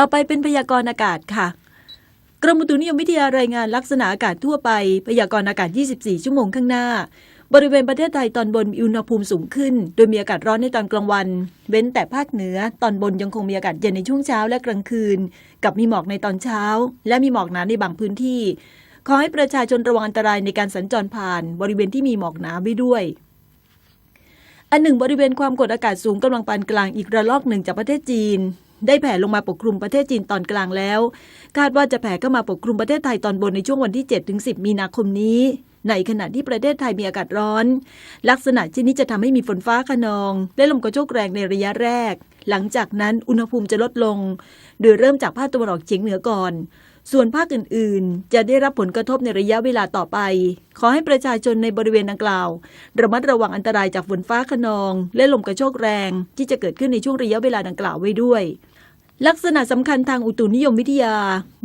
ต่อไปเป็นพยากรณ์อากาศค่ะกรมอุตุนิยมวิทยารายงานลักษณะอากาศทั่วไป พยากรณ์อากาศ 24 ชั่วโมงข้างหน้า บริเวณประเทศไทยตอนบนมีอุณหภูมิสูงขึ้น โดยมีอากาศร้อนในตอนกลางวัน เว้นแต่ภาคเหนือ ตอนบนยังคงมีอากาศเย็นในช่วงเช้าและกลางคืน กับมีหมอกในตอนเช้า และมีหมอกหนาในบางพื้นที่ ขอให้ประชาชนระวังอันตรายในการสัญจรผ่าน บริเวณที่มีหมอกหนาไว้ด้วยอันหนึ่งบริเวณความกดอากาศสูงกำลังปานกลางอีกระลอกหนึ่งจากประเทศจีน ได้แผ่ลงมาปกคลุมประเทศจีนตอนกลางแล้ว คาดว่าจะแผ่เข้ามาปกคลุมประเทศไทยตอนบนในช่วงวันที่7ถึง10 มีนาคมนี้ ในขณะที่ประเทศไทยมีอากาศร้อน ลักษณะเช่นนี้จะทำให้มีฝนฟ้าขนอง และลมกระโชกแรงในระยะแรก หลังจากนั้นอุณหภูมิจะลดลง โดยเริ่มจากภาคตะวันออกเฉียงเหนือก่อน ส่วนภาคอื่นๆ จะได้รับผลกระทบในระยะเวลาต่อไป ขอให้ประชาชนในบริเวณดังกล่าว ระมัดระวังอันตรายจากฝนฟ้าขนอง และลมกระโชกแรง ที่จะเกิดขึ้นในช่วงระยะเวลาดังกล่าวไว้ด้วย ลักษณะสำคัญทางอุตุนิยมวิทยา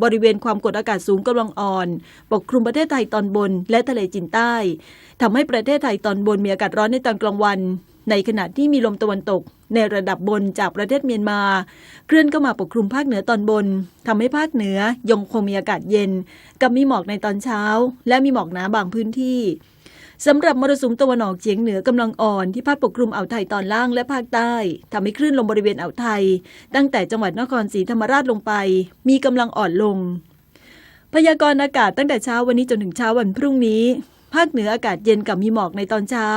บริเวณความกดอากาศสูงกำลังอ่อน ปกคลุมประเทศไทยตอนบน และทะเลจีนใต้ทำให้ประเทศไทยตอนบนมีอากาศร้อนในตอนกลางวัน ในขณะที่มีลมตะวันตก ในระดับบนจากประเทศเมียนมา เคลื่อนเข้ามาปกคลุมภาคเหนือตอนบนทำให้ภาคเหนือยังคงมีอากาศเย็น กับมีหมอกในตอนเช้า และมีหมอกหนาบางพื้นที่สำหรับมรสุมตะวันออกเฉียงเหนือกำลังอ่อนที่พัดปกคลุมอ่าวไทยตอนล่างและภาคใต้ทำให้คลื่นลมบริเวณอ่าวไทย ตั้งแต่จังหวัดนครศรีธรรมราชลงไป มีกำลังอ่อนลง พยากรณ์อากาศตั้งแต่เช้าวันนี้จนถึงเช้าวันพรุ่งนี้ ภาคเหนืออากาศเย็นกับมีหมอกในตอนเช้า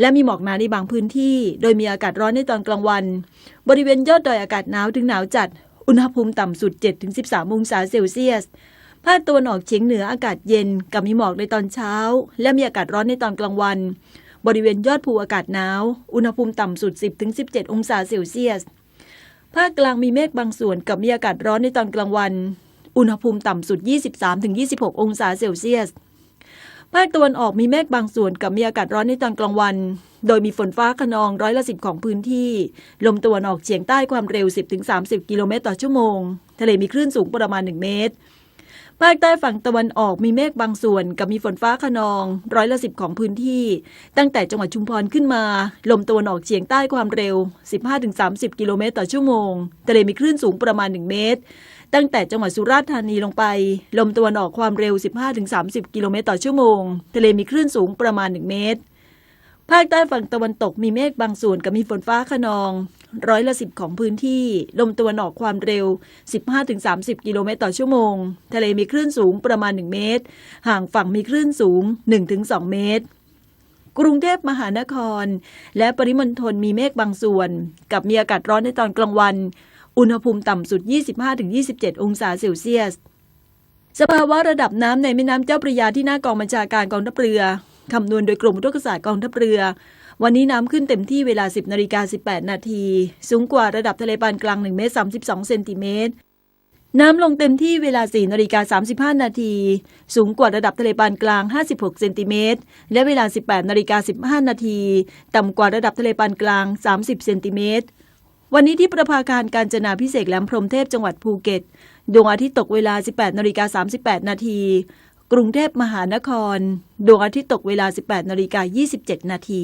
และมีหมอกหนาในบางพื้นที่ โดยมีอากาศร้อนในตอนกลางวัน บริเวณยอดดอยอากาศหนาวถึงหนาวจัด อุณหภูมิต่ำสุด 7-13 องศาเซลเซียส ภาคตะวันออกเฉียงเหนืออากาศเย็นกับมีหมอกในตอนเช้า และมีอากาศร้อนในตอนกลางวัน บริเวณยอดภูอากาศหนาว อุณหภูมิต่ำสุด 10-17 องศาเซลเซียส ภาคกลางมีเมฆบางส่วนกับมีอากาศร้อนในตอนกลางวัน อุณหภูมิต่ำสุด 23-26 องศาเซลเซียส ภาคตะวันออกมีเมฆบางส่วนกับมีอากาศร้อนในตอนกลางวัน โดยมีฝนฟ้าขนองร้อยละสิบของพื้นที่ ลมตะวันออกเฉียงใต้ความเร็ว 10-30 กิโลเมตรต่อชั่วโมง ทะเลมีคลื่นสูงประมาณ 1 เมตร ภาคใต้ฝั่งตะวันออกมีเมฆบางส่วนกับมีฝนฟ้าขนองร้อยละสิบของพื้นที่ ตั้งแต่จังหวัดชุมพรขึ้นมา ลมตะวันออกเฉียงใต้ความเร็ว 15-30 กิโลเมตรต่อชั่วโมง ทะเลมีคลื่นสูงประมาณ 1 เมตร ตั้งแต่จังหวัดสุราษฎร์ธานีลงไป ลมตะวันออกความเร็ว 15-30 กิโลเมตรต่อชั่วโมง ทะเลมีคลื่นสูงประมาณ 1 เมตร ภาคใต้ฝั่งตะวันตกมีเมฆบางส่วนกับมีฝนฟ้าขนอง ร้อยละสิบของพื้นที่ ลมตะวันออกความเร็ว 15-30 กิโลเมตรต่อชั่วโมง ทะเลมีคลื่นสูงประมาณ 1 เมตร ห่างฝั่งมีคลื่นสูง 1-2 เมตรกรุงเทพมหานคร และปริมณฑลมีเมฆบางส่วน กับมีอากาศร้อนในตอนกลางวัน อุณหภูมิต่ำสุด 25-27 องศาเซลเซียส สภาวะระดับน้ำในแม่น้ำเจ้าพระยาที่หน้ากองบัญชาการกองทัพเรือคำนวณโดยกรมอุทกศาสตร์กองทัพเรือ วันนี้น้ำขึ้นเต็มที่เวลา 10นาฬิกา18 นาที สูงกว่าระดับทะเลปานกลาง1เมตร32เซนติเมตรน้ำลงเต็มที่เวลา 4นาฬิกา35 นาที สูงกว่าระดับทะเลปานกลาง 56 เซนติเมตร และเวลา 18นาฬิกา15 นาที ต่ำกว่าระดับทะเลปานกลาง 30 เซนติเมตร วันนี้ที่ประภาการการจนาพิเศษแหลมพรมเทพจังหวัดภูเก็ต ดวงอาทิตย์ตกเวลา 18นาฬิกา38 นาที กรุงเทพมหานคร ดวงอาทิตย์ตกเวลา 18นาฬิกา27 นาที